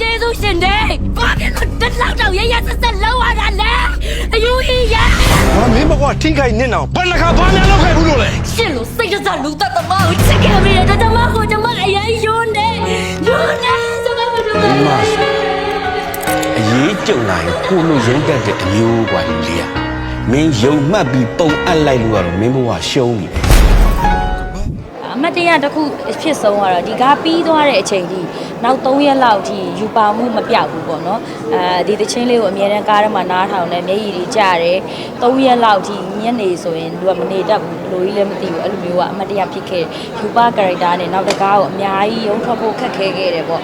ကျေးဇူးရှင်တယ်ဘာဖြစ်လို့တက်လောက်တော့ရရဆက်ဆက်လောက်ရတာလဲအယူကြီးရ ငါမင်းဘကွာထိခိုက်နစ်အောင်ဘယ်နှခါဘာများလောက်ခဲ့ဘူးလို့လဲ ရှင်လို့စိတ်ကြစလူသက်သမားကိုချစ်ခဲ့ပြီးတဲ့ကျမကိုကျမအရင်ယွန်းနေယွန်းနေကျမမတို့ ဒီမှာအရေးကြုံလာရင်ကိုလိုရုံးတက်တဲ့အမျိုးกว่าလူလေးอ่ะမင်းယုံမှတ်ပြီးပုံအပ်လိုက်လို့ကတော့မင်းဘဝရှုံးပြီပဲ အမ တ်တရတစ်ခုဖြစ်ဆုံးကတော့ဒီကားပြီးသွားတဲ့အချိန်ထိနောက်3ရက်လောက်ထိယူပါမှုမပြောက်ဘူးပေါ့နော်အဲဒီတချင်းလေးကိုအမြဲတမ်းကားထဲမှာနားထောင်နေမျက်ရည်တွေကျတယ်3ရက်လောက်ထိညနေဆိုရင်သူကမနေတတ်ဘူးဘယ်လိုကြီးလဲမသိဘူးအဲ့လိုမျိုးကအမတ်တရဖြစ်ခဲ့ယူပါကာရက်တာနဲ့နောက်တကားကိုအများကြီးရုံထွက်ဖို့ခက်ခဲခဲ့တယ်ပေါ့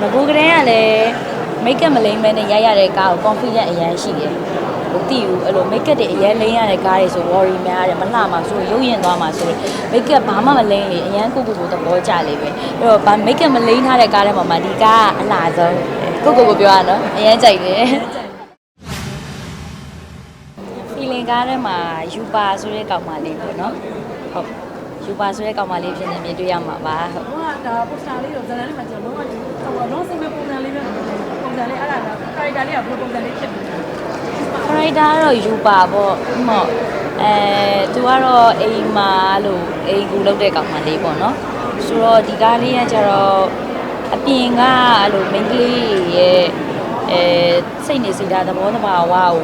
ငကိုကလေးကလည်း မိတ်ကပ်မလိမ့်မဲနဲ့ရိုက်ရတဲ့ကားကို confident အရန်ရှိတယ်ဟိုတိဘူးအဲ့လို make up တွေအရင်လိမ့်ရတဲ့ကားတွေဆို worry များတယ်မလှမှာဆိုရုပ်ရင်သွားမှာဆိုလို့ make up ဘာမှမလိမ့်လေအရန်ကိုကိုကိုသဘောကျလေပဲအဲ့တော့ဘာ make up မလိမ့်ထားတဲ့ကားထဲမှာမှဒီကားကအလားဆုံးကိုကိုကိုပြောရနော်အရန်ကြိုက်တယ် feeling ကားထဲမှာယူပါဆိုတဲ့ကောင်မလေးပေါ့နော်ဟုတ်ယူပါဆိုတဲ့ကောင်မလေးဖြစ်နေမြင်တွေ့ရမှာပါဟုတ်ဟိုကဒါပိုစတာလေးကိုဇာတ်လမ်းလေးမှာကျွန်တော်လုံးဝဟိုတော့စိတ်မဲ့ပုံစံလေးပဲပုံစံ လေးအဲ့ဒါကကာရီတာလေးကဘယ်လိုပုံစံလေးဖြစ်နေလဲ character ကတော့ယူပါပေါ့ဥမော့အဲသူကတော့အိမ်မှာလို့အိမ်ကူလုပ်တဲ့ကောင်မလေးပေါ့နော်ဆိုတော့ဒီကားလေးကကျတော့အပြင်ကအဲ့လိုမိန်းကလေးရဲ့အဲစိတ်နေစိတ်ဓာတ်သဘောသဘာဝကို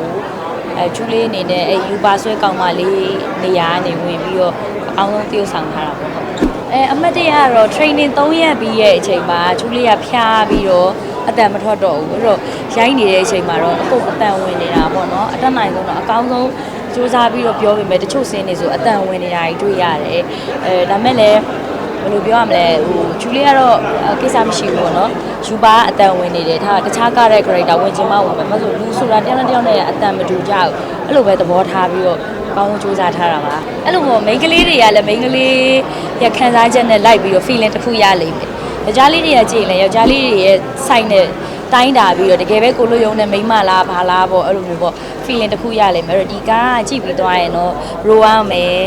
အဲကျူးလေးအနေနဲ့အဲယူပါဆွဲကောင်မလေးနေရာကနေဝင်ပြီးတော့အအောင်ဆုံးတည်ဆောင်ထားတာပေါ့ဟုတ်အဲအမတ်တရကတော့ training 3ရက်ပြီးရဲ့အချိန်မှာကျူးလေးကဖျားပြီးတော့ အတန်မထွက်တော့ဘူးအဲ့တော့ရိုင်းနေတဲ့အချိန်မှာတော့အပုတ်အတန်ဝင်နေတာပေါ့နော်အတက်နိုင်ဆုံးတော့အကောင်းဆုံးစူးစမ်းပြီးတော့ပြောပေမဲ့တချို့စင်းနေဆိုအတန်ဝင်နေတာကြီးတွေ့ရတယ်အဲဒါမဲ့လည်းဘယ်လိုပြောရမလဲဟိုဂျူလီကတော့အဲကိစ္စမရှိဘူးပေါ့နော်ယူပါအတန်ဝင်နေတယ်ဒါတခြားကားတဲ့ character ဝင်ချင်မှဝင်မယ်မဟုတ်ဆိုလူဆိုတာတယောက်နဲ့တယောက်နဲ့အတန်မတူကြဘူးအဲ့လိုပဲသဘောထားပြီးတော့အကောင်းဆုံးစူးစမ်းထားတာပါအဲ့လိုပေါ့မိန်းကလေးတွေကလည်းမိန်းကလေးရခံစားချက်နဲ့လိုက်ပြီးတော့ feeling တစ်ခုရလိမ့်မယ် ယောက်ျားလေးတွေကကြည့်ရင်လည်းယောက်ျားလေးတွေရဲ့ site နဲ့တိုင်းတာပြီးတော့တကယ်ပဲကိုလိုယုံနဲ့မိန်းမလားဘာလားပေါ့အဲ့လိုမျိုးပေါ့ feeling တစ်ခုရလိမ့်မယ်အဲ့တော့ဒီကားကကြည့်ပြီးသွားရင်တော့ row ရမယ်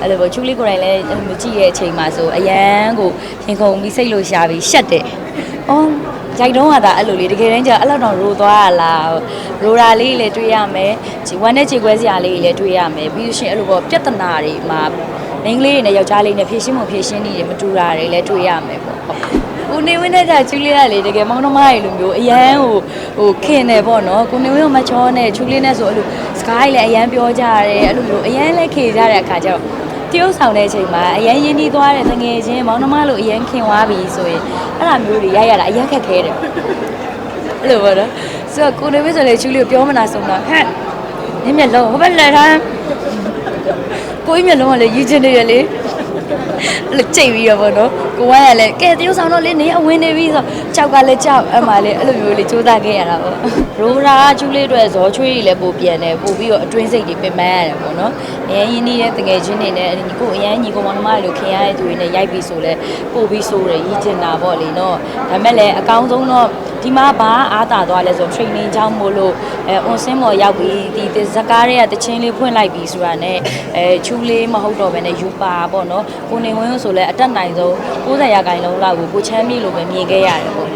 အဲ့လိုပေါ့ချူလေးကိုယ်တိုင်လည်းအဲ့လိုမျိုးကြည့်ရဲ့အချိန်မှာဆိုအရန်ကိုရင်ခုန်ပြီးစိတ်လို့ရှာပြီးရှက်တယ်။အော်ဂျိုက်တုံးကဒါအဲ့လိုလေးတကယ်တမ်းကျအဲ့လောက်တော့ row သွားရလား။ row ရာလေးလည်းတွေ့ရမယ်။ဝမ်းနဲ့ခြေခွဲစရာလေးလည်းတွေ့ရမယ်။ပြီးလို့ရှိရင်အဲ့လိုပေါ့ပြဿနာတွေမှာမိန်းကလေးတွေနဲ့ယောက်ျားလေးနဲ့ဖြည့်ရှင်းမှုဖြည့်ရှင်းနေတယ်မတူတာတွေလည်းတွေ့ရမယ်ပေါ့ဟုတ် ကိုနေဝင်းနဲ့ကချူလေးကလေတကယ်မောင်နှမတွေလိုမျိုးအရန်ဟိုဟိုခင်တယ်ပေါ့နော်ကိုနေဝင်းကမချောနဲ့ချူလေးနဲ့ဆိုအဲ့လိုစကားကြီးလည်းအရန်ပြောကြရတယ်အဲ့လိုမျိုးအရန်လည်းခေကြတဲ့အခါကျတော့တရုပ်ဆောင်တဲ့အချိန်မှာအရန်ရင်းနှီးသွားတဲ့တငယ်ချင်းမောင်နှမလိုအရန်ခင်သွားပြီဆိုရင်အဲ့လိုမျိုးတွေရိုက်ရတာအရန်ခက်ခဲတယ်အဲ့လိုပေါ့နော်ဆိုတော့ကိုနေဝင်းဆိုလေချူလေးကိုပြောမနာဆုံးတော့ဟဲ့ညမျက်လုံးဟိုဘက်လက်ထားကိုကြီးမျက်လုံးကလည်းရည်ချင်နေရလေအဲ့ လိုကြိတ်ပြီးတော့ဗောနော်ကိုဝိုင်းကလည်းကဲတရုပ်ဆောင်တော့လေနေအဝင်နေပြီဆိုကြောက်ကလည်းကြောက်အဲ့မှာလေအဲ့လိုမျိုးလေးစူးစမ်းခဲ့ရတာဗောရိုရာကျူးလေးအတွက်ဇောချွေးတွေလည်းပို့ပြန်တယ်ပို့ပြီးတော့အတွင်းစိတ်တွေပင်ပန်းရတယ်ဗောနော်အရင်ရင်းနှီးတဲ့တငယ်ချင်းတွေနဲ့ညီကိုအရင်ညီကိုမောင်နှမတွေလိုခင်ရတဲ့သူတွေနဲ့ရိုက်ပြီးဆိုလဲပို့ပြီးဆိုတယ်ရည်ကျင်တာဗောလေနော်ဒါမဲ့လည်းအကောင်းဆုံးတော့ဒီမှာဘာအားတာသွားလဲဆို training ကြောင်းမို့လို့ အဲ on sim မော်ရောက်ပြီးဒီဇကားတွေကတချင်းလေးဖွင့်လိုက်ပြီးဆိုတာနဲ့အဲချူလေးမဟုတ်တော့ဘဲနဲ့ယူပါပေါ့နော်ကိုနေဝင်းဆိုလဲအတက်နိုင်ဆုံး90ရာခိုင်နှုန်းလောက်ကိုကိုချမ်းမြေလို့ပဲမြင်ခဲ့ရတယ်ပေါ့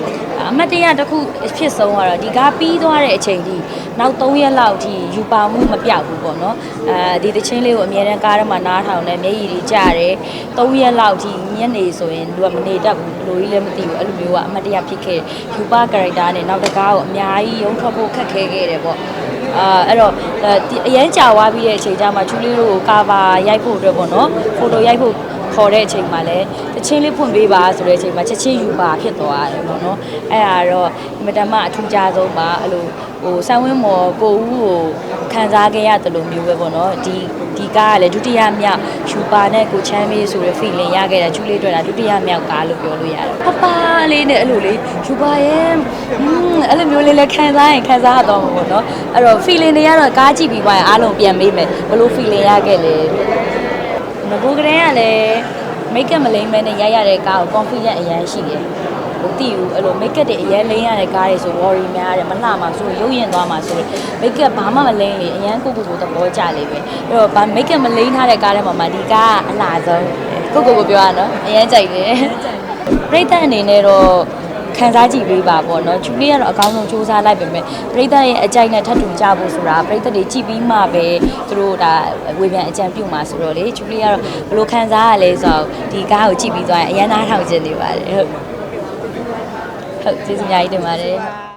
အမတ်တရတစ်ခုဖြစ်ဆုံးကတော့ဒီကားပြီးသွားတဲ့အချိန်ထိနောက်3ရက်လောက်ထိယူပါမှုမပြောက်ဘူးပေါ့နော်အဲဒီတချင်းလေးကိုအမြဲတမ်းကားထဲမှာနားထောင်နေမျက်ရည်တွေကျတယ်3ရက်လောက်ထိညနေဆိုရင်သူကမနေတတ်ဘူးဘယ်လိုကြီးလဲမသိဘူးအဲ့လိုမျိုးကအမတ်တရဖြစ်ခဲ့ယူပါကာရက်တာနဲ့နောက်တကားကိုအများကြီးရုံထွက်ဖို့ခက်ခဲခဲ့တယ်ပေါ့အာအဲ့တော့ဒီအရန်ကြာသွားပြီးတဲ့အချိန်ကျမှချူလေးတို့ကိုကာဗာရိုက်ဖို့အတွက်ပေါ့နော်ဖိုတိုရိုက်ဖို့ ခေါ်တဲ့အချိန်မှာလည်းတချင်းလေးဖွင့်ပေးပါဆိုတဲ့အချိန်မှာချက်ချင်းယူပါဖြစ်သွားတယ်ပေါ့နော်အဲ့ဒါတော့အမတမအထူးခြားဆုံးပါအဲ့လိုဟိုဆန်ဝင်းမော်ကိုဦးကိုခံစားခဲ့ရတယ်လို့မျိုးပဲပေါ့နော်ဒီဒီကားကလည်းဒုတိယမြောက်ယူပါနဲ့ကိုချမ်းမေးဆိုတဲ့ feeling ရခဲ့တာချူလေးတွေ့တာဒုတိယမြောက်ကားလို့ပြောလို့ရတယ်ပပလေးနဲ့အဲ့လိုလေးယူပါရဲ့อืมအဲ့လိုမျိုးလေးလည်းခံစားရင်ခံစားရတော့မှာပေါ့နော်အဲ့တော့ feeling တွေကတော့ကားကြည့်ပြီးသွားရင်အားလုံးပြန်မေးမယ်ဘယ်လို feeling ရခဲ့လဲ ငကိုကလေးကလည်း make up မလိမ့်မဲနဲ့ရိုက်ရတဲ့ကားကို confident အရန်ရှိတယ်ဟိုတီးဘူးအဲ့လို make up တွေအရင်လိမ့်ရတဲ့ကားတွေဆို worry များတယ်မလှမှာဆိုရုပ်ရင်သွားမှာဆို make up ဘာမှမလိမ့်လေအရန်ကိုကိုကိုသဘောကျလေပဲအဲ့တော့ဘာ make up မလိမ့်ထားတဲ့ကားထဲမှာမှဒီကားကအလားဆုံးကိုကိုကိုပြောရနော်အရန်ကြိုက်တယ်ပြိတ္တအနေနဲ့တော့ ခခန်းစားကြည့်ပေးပါပေါ့နော်ချူလေးကတော့အကောင်းဆုံးစူးစမ်းလိုက်ပေမဲ့ပရိသတ်ရဲ့အကြိုက်နဲ့ထပ်တူကြဖို့ဆိုတာပရိသတ်တွေကြည့်ပြီးမှပဲသူတို့ဒါဝေပြန်အကြံပြုမှာဆိုတော့လေချူလေးကတော့ဘယ်လိုခန်းစားရလဲဆိုတော့ဒီကားကိုကြည့်ပြီးသွားရင်အရန်နားထောင်ခြင်းနေပါတယ်ဟုတ်ဟုတ်ကျေးဇူးအများကြီးတင်ပါတယ်